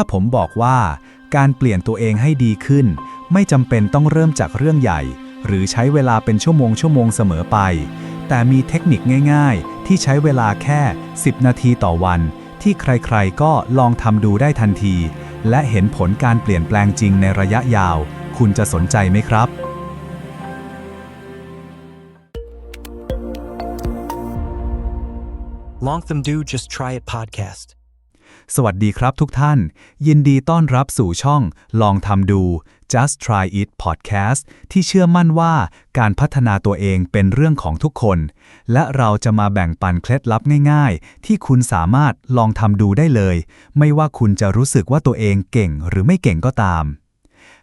ถ้าผมบอกว่า การเปลี่ยนตัวเองให้ดีขึ้น ไม่จำเป็นต้องเริ่มจากเรื่องใหญ่ หรือใช้เวลาเป็นชั่วโมงชั่วโมงเสมอไป แต่มีเทคนิคง่าย ๆ ที่ใช้เวลาแค่ 10 นาทีต่อวัน ที่ใครๆ ก็ลองทำดูได้ทันที และเห็นผลการเปลี่ยนแปลงจริงในระยะยาว คุณจะสนใจไหมครับ Long Them Do Just Try It podcast. สวัสดีครับทุกท่าน ยินดีต้อนรับสู่ช่อง ลองทำดู Just Try It Podcast ที่เชื่อมั่นว่าการพัฒนาตัวเองเป็นเรื่องของทุกคน และเราจะมาแบ่งปันเคล็ดลับง่ายๆ ที่คุณสามารถลองทำดูได้เลย ไม่ว่าคุณจะรู้สึกว่าตัวเองเก่งหรือไม่เก่งก็ตาม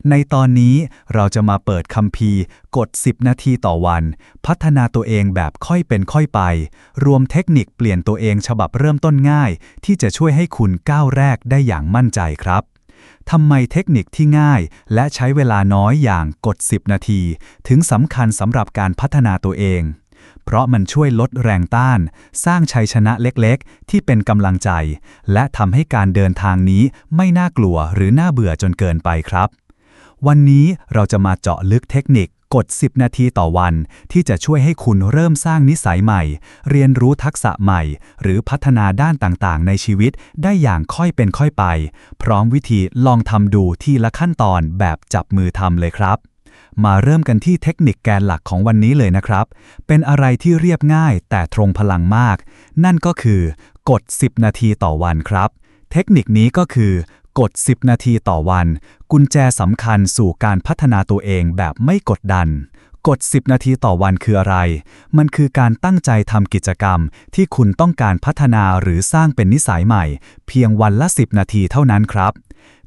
ในตอนนี้เราจะมาเปิดคัมภีร์ กด 10 นาทีต่อวัน พัฒนาตัวเองแบบค่อยเป็นค่อยไป รวมเทคนิคเปลี่ยนตัวเองฉบับเริ่มต้นง่าย ที่จะช่วยให้คุณก้าวแรกได้อย่างมั่นใจครับทำไมเทคนิคที่ง่าย และใช้เวลาน้อยอย่างกด 10 นาที ถึงสำคัญสำหรับการพัฒนาตัวเอง เพราะมันช่วยลดแรงต้าน สร้างชัยชนะเล็กๆ ที่เป็นกำลังใจ และทำให้การเดินทางนี้ไม่น่ากลัวหรือน่าเบื่อจนเกินไปครับ วันนี้เราจะมาเจาะลึกเทคนิคกด 10 นาทีต่อวัน ที่จะช่วยให้คุณเริ่มสร้างนิสัยใหม่ เรียนรู้ทักษะใหม่ หรือพัฒนาด้านต่างๆ ในชีวิตได้อย่างค่อยเป็นค่อยไป พร้อมวิธีลองทำดูทีละขั้นตอนแบบจับมือทำเลยครับ มาเริ่มกันที่เทคนิคแกนหลักของวันนี้เลยนะครับ เป็นอะไรที่เรียบง่ายแต่ตรงพลังมาก นั่นก็คือกด 10 นาทีต่อวันครับ เทคนิคนี้ก็คือกด 10 นาทีต่อวัน กุญแจสำคัญสู่การพัฒนาตัวเองแบบไม่กดดัน กด 10 นาทีต่อวันคืออะไร มันคือการตั้งใจทำกิจกรรม ที่คุณต้องการพัฒนาหรือสร้างเป็นนิสัยใหม่ เพียงวันละ 10 นาทีเท่านั้นครับ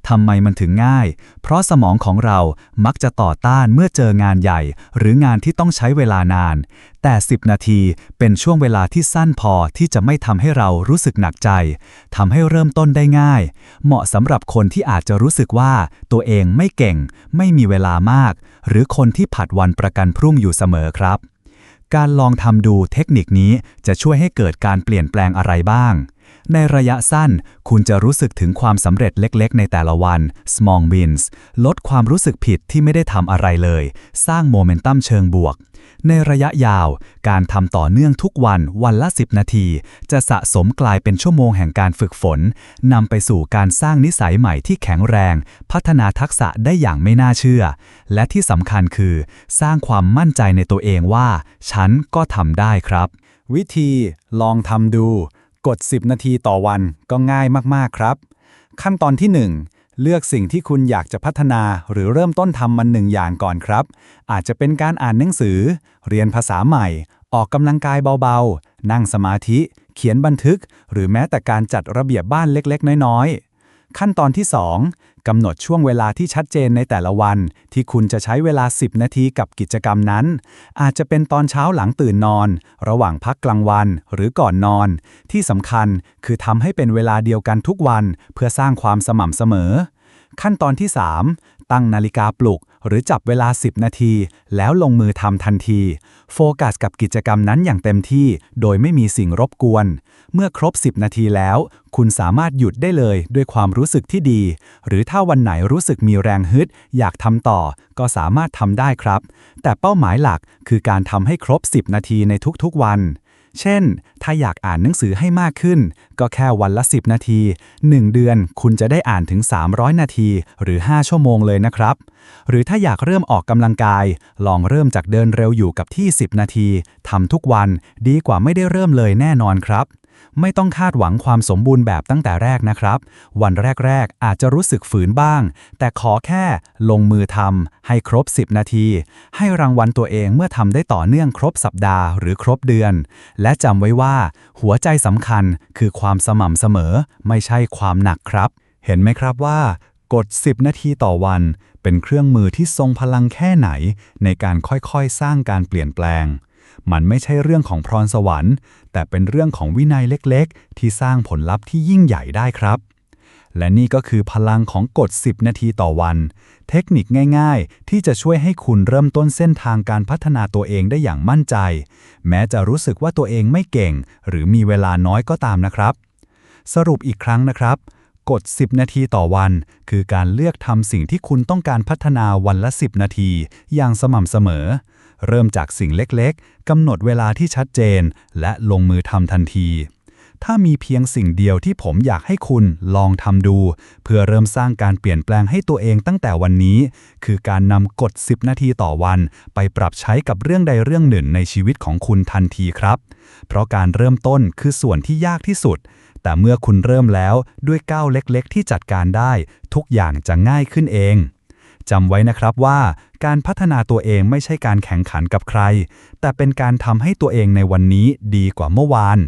ทำไมมันถึงง่าย เพราะสมองของเรามักจะต่อต้านเมื่อเจองานใหญ่ หรืองานที่ต้องใช้เวลานาน แต่ 10 นาทีเป็นช่วงเวลาที่สั้นพอที่จะไม่ทำให้เรารู้สึกหนักใจทำให้เริ่มต้นได้ง่าย เหมาะสำหรับคนที่อาจจะรู้สึกว่าตัวเองไม่เก่ง ไม่มีเวลามาก หรือคนที่ผัดวันประกันพรุ่งอยู่เสมอครับ การลองทำดูเทคนิคนี้จะช่วยให้เกิดการเปลี่ยนแปลงอะไรบ้าง ในระยะสั้น คุณจะรู้สึกถึงความสำเร็จเล็กๆ ในแต่ละวัน small wins ลดความรู้สึกผิดที่ไม่ได้ทำอะไรเลย สร้างโมเมนตัมเชิงบวก ในระยะยาว การทำต่อเนื่องทุกวันวันละ 10 นาที จะสะสมกลายเป็นชั่วโมงแห่งการฝึกฝนนำไปสู่การสร้างนิสัยใหม่ที่แข็งแรง พัฒนาทักษะได้อย่างไม่น่าเชื่อ และที่สำคัญคือ สร้างความมั่นใจในตัวเองว่า ฉันก็ทำได้ครับ วิธีลองทำดู กด 10 นาทีต่อวันก็ง่ายมาก ๆ ครับ ขั้นตอนที่ 1 เลือกสิ่งที่คุณอยากจะพัฒนาหรือเริ่มต้นทำมันหนึ่งอย่างก่อนครับ อาจจะเป็นการอ่านหนังสือ เรียนภาษาใหม่ ออกกำลังกายเบา ๆ นั่งสมาธิ เขียนบันทึก หรือแม้แต่การจัดระเบียบบ้านเล็ก ๆ น้อย ๆ ขั้นตอนที่ 2กำหนดช่วงเวลาที่ชัดเจนในแต่ละวัน ที่คุณจะใช้เวลา 10 นาทีกับกิจกรรมนั้น อาจจะเป็นตอนเช้าหลังตื่นนอน ระหว่างพักกลางวันหรือก่อนนอน ที่สำคัญคือทำให้เป็นเวลาเดียวกันทุกวัน เพื่อสร้างความสม่ำเสมอ ขั้นตอนที่ 3 ตั้งนาฬิกาปลุก หรือจับเวลา 10 นาที แล้วลงมือทำทันที โฟกัสกับกิจกรรมนั้นอย่างเต็มที่ โดยไม่มีสิ่งรบกวน เมื่อครบ 10 นาทีแล้ว คุณสามารถหยุดได้เลยด้วยความรู้สึกที่ดี หรือถ้าวันไหนรู้สึกมีแรงฮึด อยากทำต่อ ก็สามารถทำได้ครับ แต่เป้าหมายหลักคือการทำให้ครบ 10 นาทีในทุกๆวัน เช่น ถ้าอยากอ่านหนังสือให้มากขึ้น ก็แค่วันละ 10 นาที 1 เดือนคุณจะได้อ่านถึง 300 นาทีหรือ 5 ชั่วโมงเลยนะครับ หรือถ้าอยากเริ่มออกกำลังกาย ลองเริ่มจากเดินเร็วอยู่กับที่ 10 นาทีทำทุกวันดีกว่าไม่ได้เริ่มเลยแน่นอนครับ ไม่ต้องคาดหวังความสมบูรณ์แบบตั้งแต่แรกนะครับ วันแรก ๆ อาจจะรู้สึกฝืนบ้าง แต่ขอแค่ลงมือทำให้ครบ 10 นาที ให้รางวัลตัวเองเมื่อทำได้ต่อเนื่องครบสัปดาห์หรือครบเดือน และจำไว้ว่า หัวใจสำคัญคือความสม่ำเสมอ ไม่ใช่ความหนักครับ เห็นไหมครับว่ากด 10 นาทีต่อวัน เป็นเครื่องมือที่ทรงพลังแค่ไหน ในการค่อยๆ สร้างการเปลี่ยนแปลง มันไม่ใช่เรื่องของพรสวรรค์ แต่เป็นเรื่องของวินัยเล็กๆ ที่สร้างผลลัพธ์ที่ยิ่งใหญ่ได้ครับ และนี่ก็คือพลังของกด10 นาทีต่อวัน เทคนิคง่ายๆ ที่จะช่วยให้คุณเริ่มต้นเส้นทางการพัฒนาตัวเองได้อย่างมั่นใจ แม้จะรู้สึกว่าตัวเองไม่เก่ง หรือมีเวลาน้อยก็ตามนะครับ สรุปอีกครั้งนะครับกฎ 10 นาทีต่อวัน คือการเลือกทำสิ่งที่คุณต้องการพัฒนาวันละ 10 นาที อย่างสม่ำเสมอ เริ่มจากสิ่งเล็กๆกำหนดเวลาที่ชัดเจน และลงมือทำทันที ถ้ามีเพียงสิ่งเดียวที่ผมอยากให้คุณลองทำดู เพื่อเริ่มสร้างการเปลี่ยนแปลงให้ตัวเองตั้งแต่วันนี้ คือการนำกฎ 10 นาทีต่อวัน ไปปรับใช้กับเรื่องใดเรื่องหนึ่งในชีวิตของคุณทันทีครับ เพราะการเริ่มต้นคือส่วนที่ยากที่สุด แต่เมื่อคุณเริ่มแล้วด้วยก้าวเล็ก ๆ ที่จัดการได้ ทุกอย่างจะง่ายขึ้นเองจำไว้นะครับว่า การพัฒนาตัวเองไม่ใช่การแข่งขันกับใคร แต่เป็นการทำให้ตัวเองในวันนี้ดีกว่าเมื่อวาน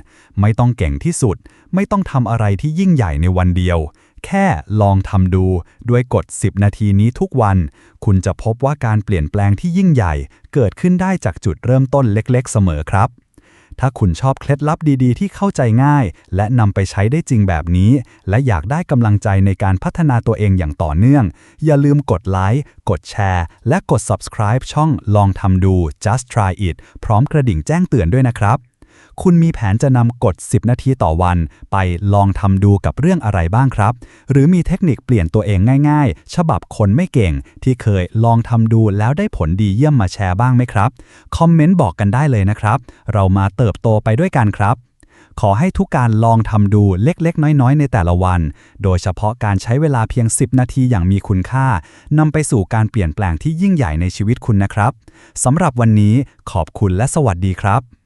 ไม่ต้องเก่งที่สุด ไม่ต้องทำอะไรที่ยิ่งใหญ่ในวันเดียว แค่ลองทำดูด้วยกฎ 10 นาทีนี้ทุกวัน คุณจะพบว่าการเปลี่ยนแปลงที่ยิ่งใหญ่ เกิดขึ้นได้จากจุดเริ่มต้นเล็ก ๆ เสมอครับ ถ้าคุณชอบเคล็ดลับดีๆ ที่เข้าใจง่าย และนำไปใช้ได้จริงแบบนี้ และอยากได้กำลังใจในการพัฒนาตัวเองอย่างต่อเนื่อง อย่าลืมกดไลค์กดแชร์ และกด subscribe ช่องลองทำดู just try it พร้อมกระดิ่งแจ้งเตือนด้วยนะครับ คุณมีแผนจะนำกฎ 10 นาทีต่อวัน ไปลองทำดูกับเรื่องอะไรบ้างครับ หรือมีเทคนิคเปลี่ยนตัวเองง่าย ๆ ฉบับคนไม่เก่ง ที่เคยลองทำดูแล้วได้ผลดีเยี่ยมมาแชร์บ้างไหมครับ คอมเมนต์บอกกันได้เลยนะครับ เรามาเติบโตไปด้วยกันครับขอให้ทุกการลองทำดูเล็กๆ น้อยๆ ในแต่ละวัน โดยเฉพาะการใช้เวลาเพียง 10 นาทีอย่างมีคุณค่านำไปสู่การเปลี่ยนแปลงที่ยิ่งใหญ่ในชีวิตคุณนะครับสำหรับวันนี้ขอบคุณและสวัสดีครับ